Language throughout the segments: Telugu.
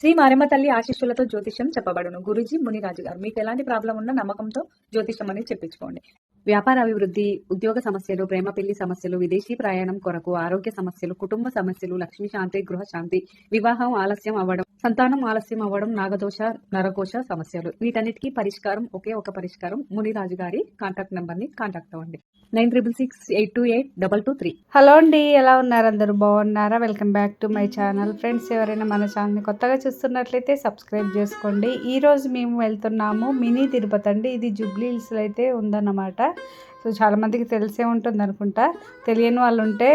శ్రీ మారమ్మ తల్లి ఆశిష్యులతో జ్యోతిష్యం చెప్పబడును. గురుజీ మునిరాజు గారు మీకు ఎలాంటి ప్రాబ్లం ఉన్నా నమ్మకంతో జ్యోతిష్యం అనేది చెప్పించుకోండి. వ్యాపార అభివృద్ధి ఉద్యోగ సమస్యలు ప్రేమ పెళ్ళి సమస్యలు విదేశీ ప్రయాణం కొరకు ఆరోగ్య సమస్యలు కుటుంబ సమస్యలు లక్ష్మీ శాంతి గృహ శాంతి వివాహం ఆలస్యం అవ్వడం సంతానం ఆలస్యం అవ్వడం నాగదోష నరకోశ సమస్యలు. వీటన్నిటికీ పరిష్కారం ఒకే ఒక పరిష్కారం మునిరాజు గారి కాంటాక్ట్ నెంబర్ని కాంటాక్ట్ అవ్వండి. Nine triple six eight two eight double two three. Hello అండి ఎలా ఉన్నారు? అందరూ బాగున్నారా? Welcome back to my channel. Friends ఎవరైనా మన ఛానల్ కొత్తగా చూస్తున్నట్లయితే సబ్స్క్రైబ్ చేసుకోండి. ఈరోజు మేము వెళ్తున్నాము మినీ తిరుపతి అండి. ఇది జూబ్లీ హిల్స్లో అయితే ఉందన్నమాట. సో చాలామందికి తెలిసే ఉంటుంది అనుకుంటా. తెలియని వాళ్ళు ఉంటే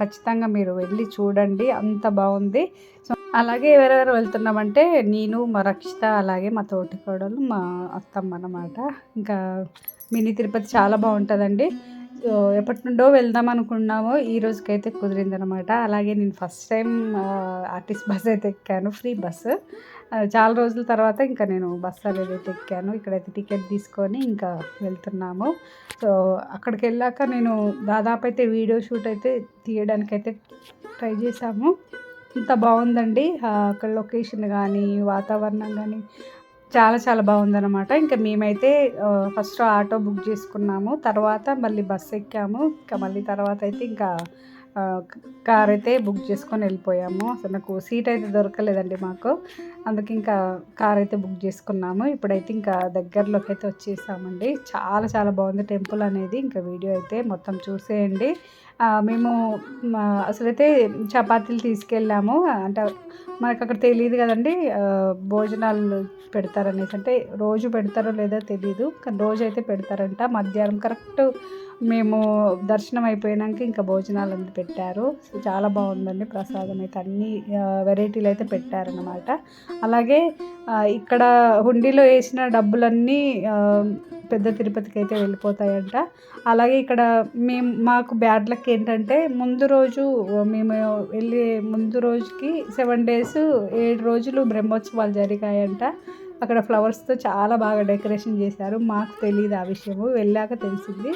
ఖచ్చితంగా మీరు వెళ్ళి చూడండి. అంత బాగుంది. సో అలాగే ఎవరెవరు వెళ్తున్నామంటే నేను మా రక్షిత అలాగే మా తోటి కోడలు మా అత్తమ్మ అన్నమాట. ఇంకా మినీ తిరుపతి చాలా బాగుంటుందండి. ఎప్పటి నుండో వెళ్దాం అనుకున్నామో. ఈ రోజుకైతే కుదిరిందనమాట అలాగే నేను ఫస్ట్ టైం ఆర్టిస్ట్ బస్ అయితే ఎక్కాను ఫ్రీ బస్సు చాలా రోజుల తర్వాత ఇంకా నేను బస్సు అనేది అయితే ఎక్కాను. ఇక్కడైతే టికెట్ తీసుకొని ఇంకా వెళ్తున్నాము. సో అక్కడికి వెళ్ళాక నేను దాదాపు అయితే వీడియో షూట్ అయితే తీయడానికి అయితే ట్రై చేశాము. ఇంత బాగుందండి. అక్కడ లొకేషన్ కానీ వాతావరణం కానీ చాలా చాలా బాగుందన్నమాట. ఇంకా మేమైతే ఫస్ట్ ఆటో బుక్ చేసుకున్నాము. తర్వాత మళ్ళీ బస్సు ఎక్కాము. ఇంకా మళ్ళీ తర్వాత అయితే ఇంకా కార్ అయితే బుక్ చేసుకొని వెళ్ళిపోయాము. అసలు నాకు సీట్ అయితే దొరకలేదండి మాకు. అందుకే ఇంకా కార్ అయితే బుక్ చేసుకున్నాము. ఇప్పుడైతే ఇంకా దగ్గరలోకి అయితే వచ్చేసామండి. చాలా చాలా బాగుంది టెంపుల్ అనేది. ఇంకా వీడియో అయితే మొత్తం చూసేయండి. మేము మా అసలైతే చపాతీలు తీసుకెళ్ళాము. అంటే మనకు అక్కడ తెలియదు కదండి భోజనాలు పెడతారనేసి. అంటే రోజు పెడతారో లేదో తెలియదు కానీ రోజు అయితే పెడతారంట. మధ్యాహ్నం కరెక్ట్ మేము దర్శనం అయిపోయినాక ఇంకా భోజనాలు అంతా పెట్టారు. సో చాలా బాగుందండి ప్రసాదం అయితే. అన్ని వెరైటీలు అయితే పెట్టారనమాట అలాగే ఇక్కడ హుండీలో వేసిన డబ్బులన్నీ పెద్ద తిరుపతికి అయితే వెళ్ళిపోతాయంట. అలాగే ఇక్కడ మేము మాకు బ్యాడ్ లక్ ఏంటంటే ముందు రోజు మేము వెళ్ళే ముందు రోజుకి సెవెన్ డేస్ ఏడు రోజులు బ్రహ్మోత్సవాలు జరిగాయంట. అక్కడ ఫ్లవర్స్తో చాలా బాగా డెకరేషన్ చేశారు. మాకు తెలియదు ఆ విషయము. వెళ్ళాక తెలిసింది.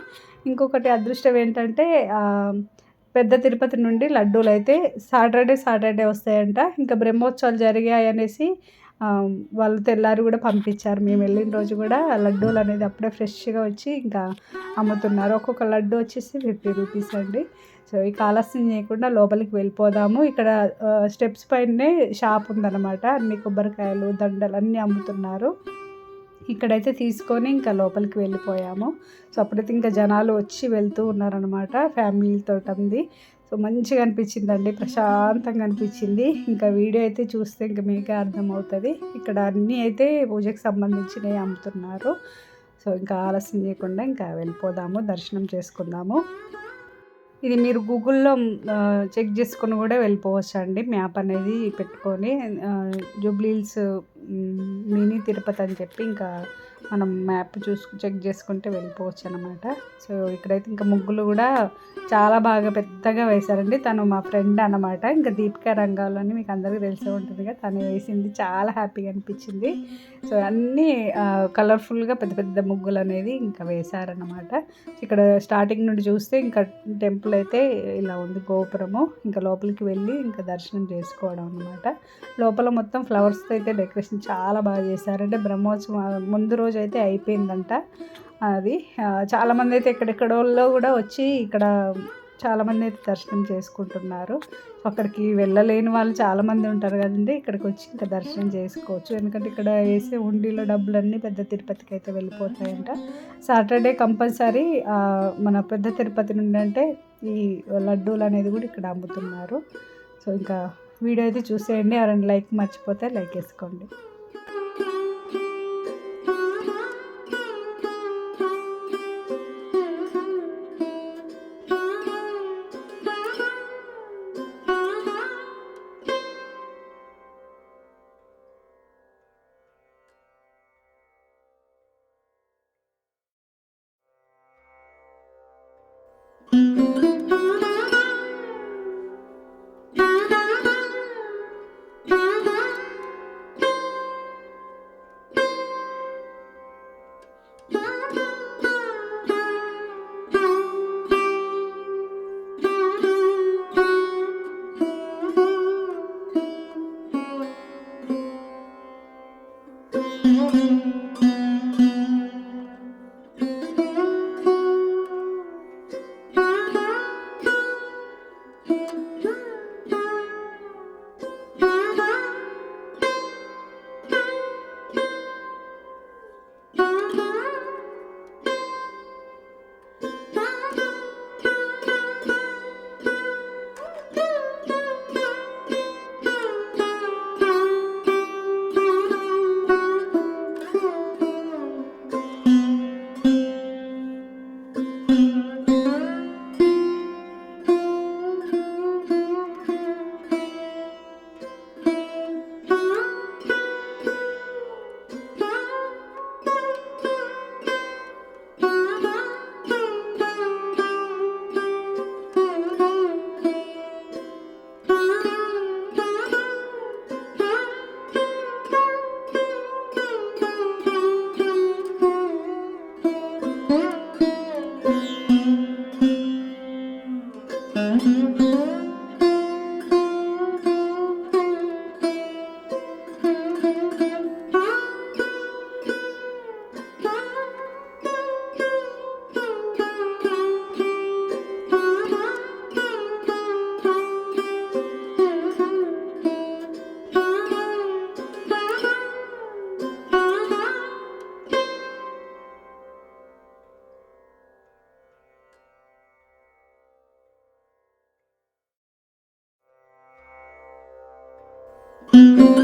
ఇంకొకటి అదృష్టం ఏంటంటే పెద్ద తిరుపతి నుండి లడ్డూలు అయితే సాటర్డే సాటర్డే వస్తాయంట. ఇంకా బ్రహ్మోత్సవాలు జరిగాయి అనేసి వాళ్ళు తెల్లారి కూడా పంపించారు. మేము వెళ్ళిన రోజు కూడా లడ్డూలు అనేది అప్పుడే ఫ్రెష్గా వచ్చి ఇంకా అమ్ముతున్నారు. ఒక్కొక్క లడ్డు వచ్చేసి ఫిఫ్టీ రూపీస్ అండి. సో ఈ ఆలస్యం చేయకుండా లోపలికి వెళ్ళిపోదాము. ఇక్కడ స్టెప్స్ పైనే షాప్ ఉందన్నమాట. అన్ని కొబ్బరికాయలు దండలు అన్నీ అమ్ముతున్నారు. ఇక్కడైతే తీసుకొని ఇంకా లోపలికి వెళ్ళిపోయాము. సో అప్పుడైతే ఇంకా జనాలు వచ్చి వెళ్తూ ఉన్నారనమాట ఫ్యామిలీతో ఉంది సో మంచిగా అనిపించిందండి ప్రశాంతంగా అనిపించింది. ఇంకా వీడియో అయితే చూస్తే ఇంకా మీకే అర్థమవుతుంది. ఇక్కడ అన్నీ అయితే పూజకి సంబంధించినవి అమ్ముతున్నారు. సో ఇంకా ఆలస్యం చేయకుండా ఇంకా వెళ్ళిపోదాము దర్శనం చేసుకుందాము. ఇది మీరు గూగుల్లో చెక్ చేసుకొని కూడా వెళ్ళిపోవచ్చు అండి మ్యాప్ అనేది పెట్టుకొని. జూబ్లీల్స్ మినీ తిరుపతి అని చెప్పి ఇంకా మనం మ్యాప్ చూసు చెక్ చేసుకుంటే వెళ్ళిపోవచ్చు అనమాట సో ఇక్కడైతే ఇంకా ముగ్గులు కూడా చాలా బాగా పెద్దగా వేశారండి. తను మా ఫ్రెండ్ అనమాట ఇంకా దీపికా రంగాలు అని మీకు అందరికీ తెలిసే ఉంటుంది తను వేసింది. చాలా హ్యాపీగా అనిపించింది. సో అన్నీ కలర్ఫుల్గా పెద్ద పెద్ద ముగ్గులు అనేది ఇంకా వేశారనమాట ఇక్కడ స్టార్టింగ్ నుండి చూస్తే ఇంకా టెంపుల్ అయితే ఇలా ఉంది గోపురము. ఇంకా లోపలికి వెళ్ళి ఇంకా దర్శనం చేసుకోవడం అనమాట లోపల మొత్తం ఫ్లవర్స్తో అయితే డెకరేషన్ చాలా బాగా చేశారంటే బ్రహ్మోత్సవం ముందు రోజు అయితే అయిపోయిందంట. అది చాలామంది అయితే ఎక్కడెక్కడోళ్ళో కూడా వచ్చి ఇక్కడ చాలామంది అయితే దర్శనం చేసుకుంటున్నారు. అక్కడికి వెళ్ళలేని వాళ్ళు చాలామంది ఉంటారు కదండి ఇక్కడికి వచ్చి ఇంకా దర్శనం చేసుకోవచ్చు. ఎందుకంటే ఇక్కడ వేసే ఉండిలో డబ్బులన్నీ పెద్ద తిరుపతికి అయితే వెళ్ళిపోతాయంట. సాటర్డే కంపల్సరీ మన పెద్ద తిరుపతి నుండి అంటే ఈ లడ్డూలు అనేది కూడా ఇక్కడ అమ్ముతున్నారు. సో ఇంకా వీడియో అయితే చూసేయండి. ఎవరైనా లైక్ మర్చిపోతే లైక్ వేసుకోండి Mm-hmm. thank you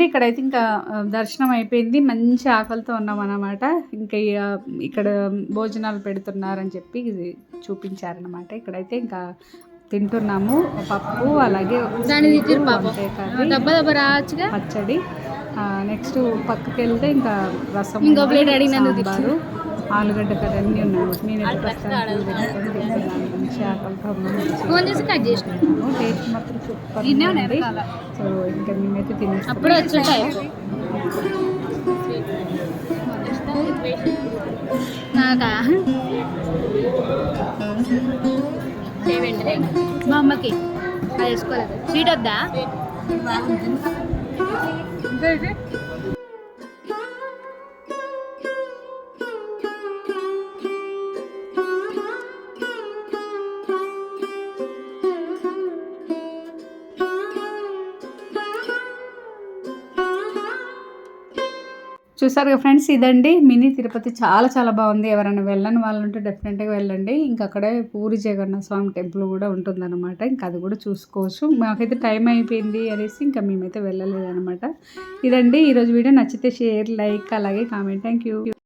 ఇదిగోండి ఇక్కడైతే ఇంకా దర్శనం అయిపోయింది. మంచి ఆకలితో ఉన్నాం అన్నమాట. ఇంకా ఇక ఇక్కడ భోజనాలు పెడుతున్నారని చెప్పి ఇది చూపించారనమాట ఇక్కడైతే ఇంకా తింటున్నాము. పప్పు అలాగే పచ్చడి. నెక్స్ట్ పక్కకి వెళ్తే ఇంకా రసం ఇంకో ప్లేట్ అడిగినందుకు ఆలుగడ్డ కర్రీ అన్నీ ఉన్నాయి. నేను. మంచి కట్ చేసిన. టేస్ట్ మాత్రం సూపర్. సో ఇంకా మేమైతే అప్పుడే నాకా? మా అమ్మకి. అది వేసుకోలేదు. స్వీట్ వద్దా? చూసారుగా ఫ్రెండ్స్ ఇదండి మినీ తిరుపతి. చాలా చాలా బాగుంది. ఎవరైనా వెళ్ళని వాళ్ళు ఉంటే డెఫినెట్గా వెళ్ళండి. ఇంకా అక్కడే పూరి జగన్నాథ స్వామి టెంపుల్ కూడా ఉంటుందన్నమాట. ఇంకా అది కూడా చూసుకోవచ్చు. మాకైతే టైం అయిపోయింది అనేసి ఇంకా మేమైతే వెళ్ళలేదన్నమాట. ఇదండి. ఈరోజు వీడియో నచ్చితే షేర్ లైక్ అలాగే కామెంట్ థ్యాంక్ యూ